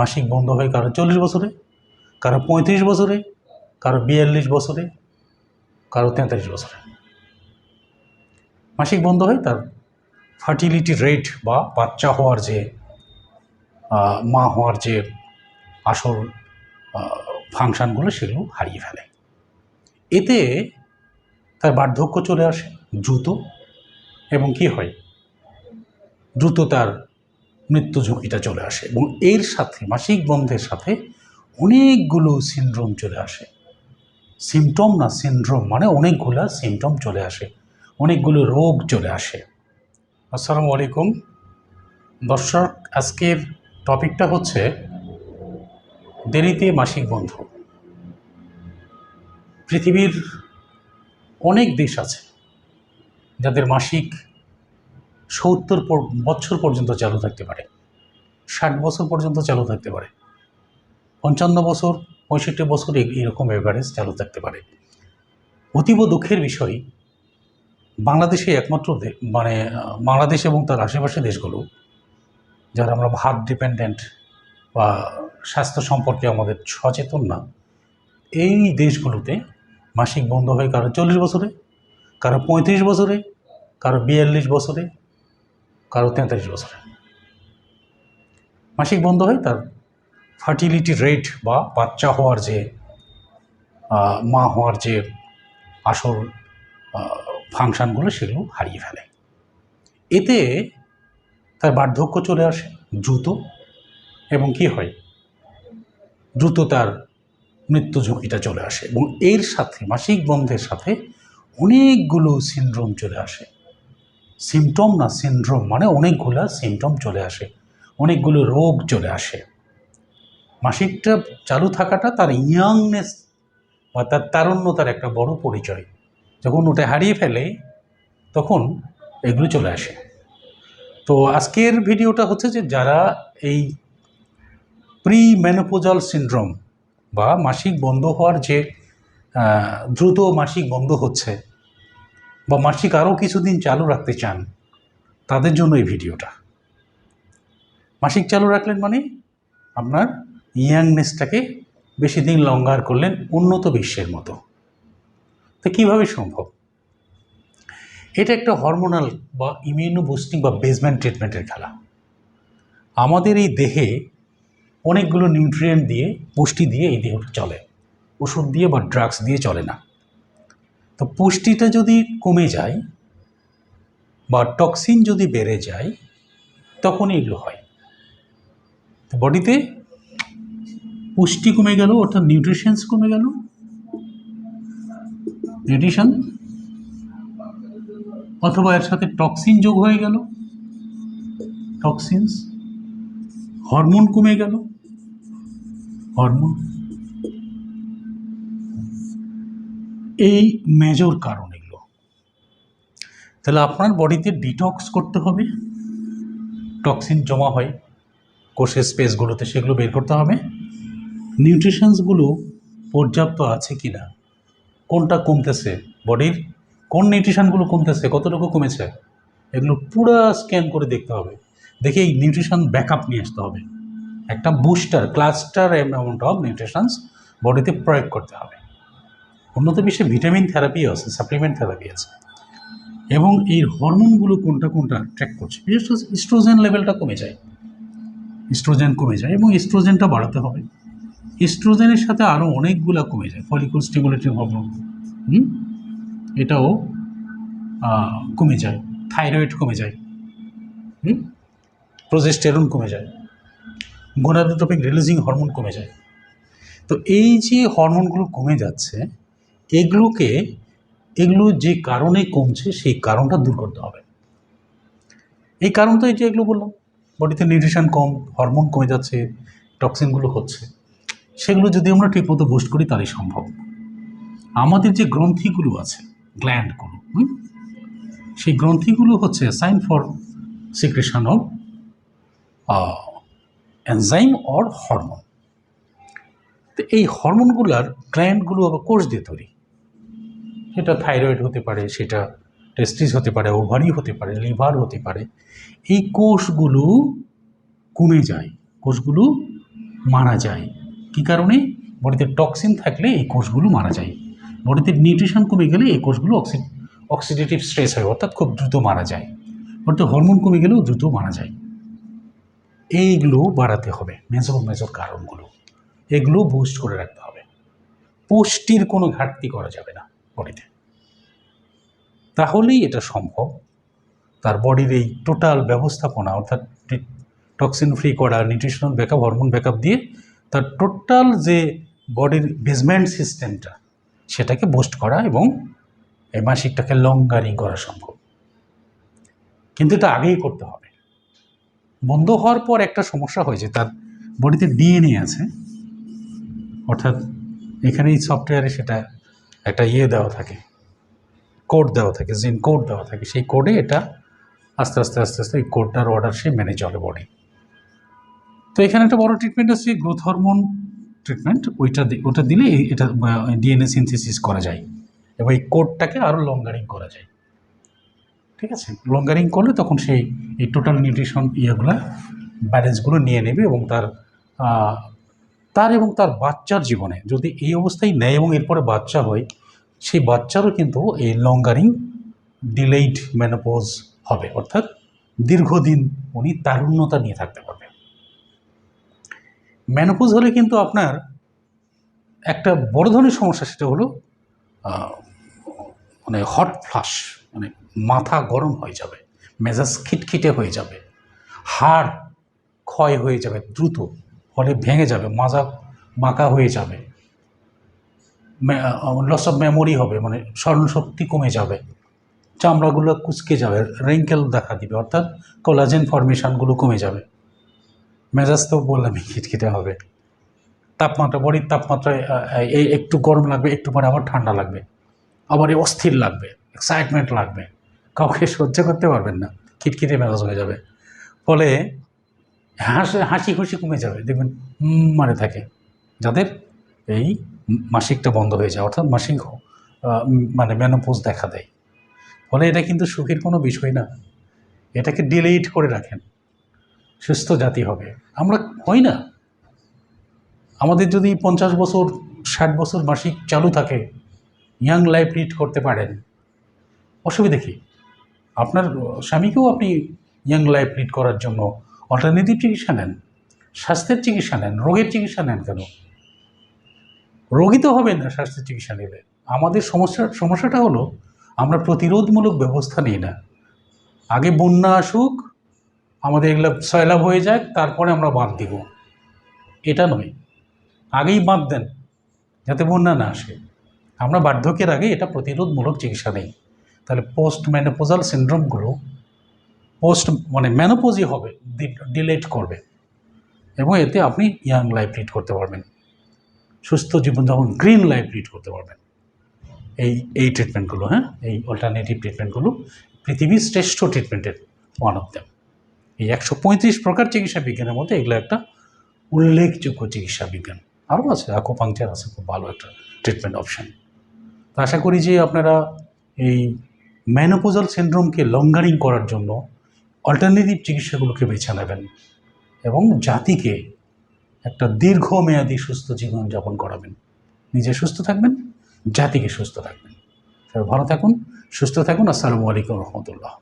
মাসিক বন্ধ হয় কারও চল্লিশ বছরে, কারও পঁয়ত্রিশ বছরে, কারও বিয়াল্লিশ বছরে, কারও তেতাল্লিশ বছরে। মাসিক বন্ধ হয় তার ফার্টিলিটি রেট বা বাচ্চা হওয়ার যে মা হওয়ার যে আসল ফাংশানগুলো সেগুলো হারিয়ে ফেলে। এতে তার বার্ধক্য চলে আসে দ্রুত। এবং কি হয়? দ্রুত তার মৃত্যু ঝুঁকিটা চলে আসে এবং এর সাথে, মাসিক বন্ধের সাথে অনেকগুলো সিনড্রোম চলে আসে। সিমটম না সিনড্রোম মানে অনেকগুলো সিমটম চলে আসে, অনেকগুলো রোগ চলে আসে। আসসালামু আলাইকুম। দর্শক, আজকের টপিকটা হচ্ছে দেরিতে মাসিক বন্ধ। পৃথিবীর অনেক দেশ আছে যাদের মাসিক সত্তর বছর পর্যন্ত চালু থাকতে পারে। ষাট বছর পর্যন্ত চালু থাকতে পারে। পঞ্চান্ন বছর, পঁয়ষট্টি বছর এরকম এভারেজ চালু থাকতে পারে। অতীব দুঃখের বিষয়, বাংলাদেশে একমাত্র মানে বাংলাদেশ এবং তার আশেপাশে দেশগুলো, যারা আমরা ভাত ডিপেন্ডেন্ট বা স্বাস্থ্য সম্পর্কে আমাদের সচেতন না, এই দেশগুলোতে মাসিক বন্ধ হয় কারও চল্লিশ বছরে, কারও পঁয়ত্রিশ বছরে, কারও বিয়াল্লিশ বছরে কারও তেতাল্লিশ বছরে মাসিক বন্ধ হয়, তার ফার্টিলিটি রেট বা বাচ্চা হওয়ার যে মা হওয়ার যে আসল ফাংশানগুলো সেগুলো হারিয়ে ফেলে। এতে তার বার্ধক্য চলে আসে দ্রুত এবং কি হয়? দ্রুত তার মৃত্যু ঝুঁকিটা চলে আসে এবং এর সাথে, মাসিক বন্ধের সাথে অনেকগুলো সিনড্রোম চলে আসে। সিমটম না সিনড্রোম মানে অনেকগুলো সিমটম চলে আসে। অনেকগুলো রোগ চলে আসে। মাসিকটা চালু থাকাটা তার ইয়াংনেস বা তার তারুণ্যতার একটা বড় পরিচয়। যখন ওটা হারিয়ে ফেলে, তখন এগুলো চলে আসে। তো আজকের ভিডিওটা হচ্ছে যে যারা এই প্রি মেনোপোজাল সিনড্রোম বা মাসিক বন্ধ হওয়ার যে দ্রুত মাসিক বন্ধ হচ্ছে বা মাসিক আরও কিছুদিন চালু রাখতে চান, তাদের জন্য এই ভিডিওটা। মাসিক চালু রাখলেন মানে আপনার ইয়াংনেসটাকে বেশি দিন লঙ্গার করলেন উন্নত বিশ্বের মতো। তো কীভাবে সম্ভব? এটা একটা হরমোনাল বা ইমিউনো বুস্টিং বা বেসমেন্ট ট্রিটমেন্টের খেলা। আমাদের এই দেহে অনেকগুলো নিউট্রিয়েন্ট দিয়ে, পুষ্টি দিয়ে এই দেহটা চলে। ওষুধ দিয়ে বা ড্রাগস দিয়ে চলে না। তো পুষ্টিটা যদি কমে যায় বা টক্সিন যদি বেড়ে যায় তখন এগুলো হয়। তো বডিতে পুষ্টি কমে গেল, অর্থাৎ নিউট্রিশনস কমে গেল। নিউট্রিশন অথবা এর সাথে টক্সিন যোগ হয়ে গেল। টক্সিনস হরমোন কমে গেল। হরমোন এই মেজর কারণ এগুলো। তাহলে আপনার বডিতে ডিটক্স করতে হবে টক্সিন জমা হয়, কোষের স্পেসগুলোতে সেগুলো বের করতে হবে। নিউট্রিশনসগুলো পর্যাপ্ত আছে কি না কোনটা কমতেছে বডির কোন নিউট্রিশনগুলো কমতেছে, কতটুকু কমেছে, এগুলো পুরো স্ক্যান করে দেখতে হবে। দেখে এই নিউট্রিশন ব্যাকআপ নিয়ে আসতে হবে। একটা booster cluster amount of nutritions বডিতে প্রয়োগ করতে হবে। উন্নত বিশ্বে ভিটামিন থেরাপি আছে সাপ্লিমেন্ট থেরাপি আছে। এবং এই হরমোনগুলো কোনটা কোনটা ট্র্যাক করছে? বিশেষ করে ইস্ট্রোজেন লেভেলটা কমে যায়। ইস্ট্রোজেন কমে যায় এবং ইস্ট্রোজেনটা বাড়াতে হবে। ইস্ট্রোজেনের সাথে আরও অনেকগুলো কমে যায় ফলিকুল স্টিমুলেটিং হরমোন হুম? এটাও কমে যায়। থাইরয়েড কমে যায়। হুম? প্রোজেস্টেরন কমে যায়। গোনাডোট্রপিক রিলিজিং হরমোন কমে যায়। তো এই যে হরমোনগুলো কমে যাচ্ছে এগুলোকে, এগুলো যে কারণে কমছে, সেই কারণটা দূর করতে হবে। এই কারণ তো এই যে এগুলো বললাম, বডিতে নিউট্রিশন কম, হরমোন কমে যাচ্ছে, টক্সিনগুলো হচ্ছে, সেগুলো যদি আমরা ঠিকমতো বুস্ট করি তাহলে সম্ভব। আমাদের যে গ্রন্থিগুলো আছে, গ্ল্যান্ডগুলো, হুম? সেই গ্রন্থিগুলো হচ্ছে sign for secretion of enzyme or hormone. তো এই হরমোনগুলার গ্ল্যান্ডগুলো আবার কোষ দিয়ে তৈরি। সেটা থাইরয়েড হতে পারে, সেটা টেস্টিস হতে পারে ওভারি হতে পারে লিভার হতে পারে, এই কোষগুলো কমে যায়, কোষগুলো মারা যায়। কি কারণে? বডিতে টক্সিন থাকলে এই কোষগুলো মারা যায়। বডিতে নিউট্রিশন কমে গেলে এই কোষগুলো অক্সি অক্সিডেটিভ স্ট্রেস হয়, অর্থাৎ খুব দ্রুত মারা যায়। বডিতে হরমোন কমে গেলেও দ্রুত মারা যায়। এইগুলো বাড়াতে হবে মেজর মেজর কারণগুলো। এগুলো বুস্ট করে রাখতে হবে। পুষ্টির কোনো ঘাটতি করা যাবে না। বডিতে তাহলেই এটা সম্ভব। তার বডির এই টোটাল ব্যবস্থাপনা, অর্থাৎ টক্সিন ফ্রি করা নিউট্রিশনাল ব্যাকআপ হরমোন ব্যাকআপ দিয়ে তার টোটাল যে বডির বেসমেন্ট সিস্টেমটা সেটাকে বুস্ট করা এবং এই মাসিকটাকে লঙ্গারিং করা সম্ভব। কিন্তু এটা আগেই করতে হবে। বন্ধ হওয়ার পর একটা সমস্যা হয়েছে, তার বডিতে ডিএনএ আছে। অর্থাৎ এখানে এই সফটওয়্যারে সেটা একটা ইয়ে দেওয়া থাকে কোড দেওয়া থাকে জিন কোড দেওয়া থাকে। সেই কোডে এটা আস্তে আস্তে আস্তে আস্তে এই কোডটার অর্ডার সে মেনে চলে বডি। তো এখানে একটা বড় ট্রিটমেন্ট আছে গ্রোথ হরমোন ট্রিটমেন্ট ওইটা ওটা দিলে এটা ডিএনএ সিনথেসিস করা যায়। এবং এই কোডটাকে আরও লঙ্গারিং করা যায়। ঠিক আছে? লঙ্গারিং করলে তখন সেই, এই টোটাল নিউট্রিশন ইয়েগুলো ব্যালেন্সগুলো নিয়ে নেবে এবং তার তার এবং তার বাচ্চার জীবনে যদি এই অবস্থায় নেয় এবং এরপরে বাচ্চা হয়, সেই বাচ্চারও কিন্তু এই লঙ্গারিং ডিলেইড মেনোপোজ হবে। অর্থাৎ দীর্ঘদিন উনি তারুণ্যতা নিয়ে থাকতে পারবে। মেনোপোজ হলে কিন্তু আপনার একটা বড় ধরনের সমস্যা সেটা হলো মানে হট ফ্লাশ মানে মাথা গরম হয়ে যাবে, মেজাজ খিটখিটে হয়ে যাবে, হাড় ক্ষয় হয়ে যাবে দ্রুত। ফলে ভেঙে যাবে, মাজা, বাঁকা হয়ে যাবে। লস অফ মেমোরি হবে মানে স্মরণশক্তি কমে যাবে। চামড়াগুলো কুচকে যাবে রেঙ্কেল দেখা দিবে, অর্থাৎ কোলাজেন ফর্মেশনগুলো কমে যাবে। মেজাজ তো বললামই খিটখিটে হবে। তাপমাত্রা, বডির তাপমাত্রায় এই একটু গরম লাগবে, একটু পরে আবার ঠান্ডা লাগবে। আবার অস্থির লাগবে এক্সাইটমেন্ট লাগবে। কাউকে সহ্য করতে পারবেন না, খিটখিটে মেজাজ হয়ে যাবে। ফলে হাসি হাসি খুশি কমে যাবে, দেখবেন মানে থাকে। যাদের এই মাসিকটা বন্ধ হয়ে যায়, অর্থাৎ মাসিক মানে ম্যানোপোজ দেখা দেয়। ফলে এটা কিন্তু সুখের কোনো বিষয় না। এটাকে ডিলেট করে রাখেন। সুস্থ জাতি হবে। আমরা হই না। আমাদের যদি পঞ্চাশ বছর, ষাট বছর মাসিক চালু থাকে ইয়াং লাইফ লিড করতে পারেন। অসুবিধা কী? আপনার স্বামীকেও আপনি ইয়াং লাইফ লিড করার জন্য অল্টারনেটিভ চিকিৎসা নেন, স্বাস্থ্যের চিকিৎসা নেন, রোগের চিকিৎসা নেন কেন? রোগী তো হবে না স্বাস্থ্যের চিকিৎসা নিলে। আমাদের সমস্যা, সমস্যাটা হলো আমরা প্রতিরোধমূলক ব্যবস্থা নিই না। আগে বন্যা আসুক, আমাদের এগুলো সয়লাভ হয়ে যাক, তারপরে আমরা বাঁধ দিব। এটা নয়। আগেই বাঁধ দেন, যাতে বন্যা না আসে। আমরা বার্ধক্যের আগে এটা প্রতিরোধমূলক চিকিৎসা নেই। তাহলে পোস্ট ম্যানোপোজাল সিন্ড্রোমগুলো পোস্ট মানে ম্যানোপোজি হবে ডিলেট করবে। এবং এতে আপনি ইয়াং লাইফ লিড করতে পারবেন। সুস্থ জীবনযাপন গ্রিন লাইফ লিড করতে পারবেন। এই এই ট্রিটমেন্টগুলো হ্যাঁ? এই অল্টারনেটিভ ট্রিটমেন্টগুলো পৃথিবীর শ্রেষ্ঠ ট্রিটমেন্টের ওয়ান অফ দ্যাম এই একশো পঁয়ত্রিশ প্রকার চিকিৎসা বিজ্ঞানের মধ্যে এগুলো একটা উল্লেখযোগ্য চিকিৎসা বিজ্ঞান। আরও আছে অ্যাকোপাংচার আছে, খুব ভালো একটা ট্রিটমেন্ট অপশান তো আশা করি যে আপনারা এই ম্যানোপোজাল সিন্ড্রোমকে লঙ্গারিং করার জন্য অল্টারনেটিভ চিকিৎসাগুলোকে বেছে নেবেন এবং জাতিকে একটা দীর্ঘমেয়াদী সুস্থ জীবনযাপন করাবেন। নিজে সুস্থ থাকবেন, জাতিকে সুস্থ থাকবেন ভালো থাকুন, সুস্থ থাকুন। আসসালামু আলাইকুম রহমতুল্লাহ।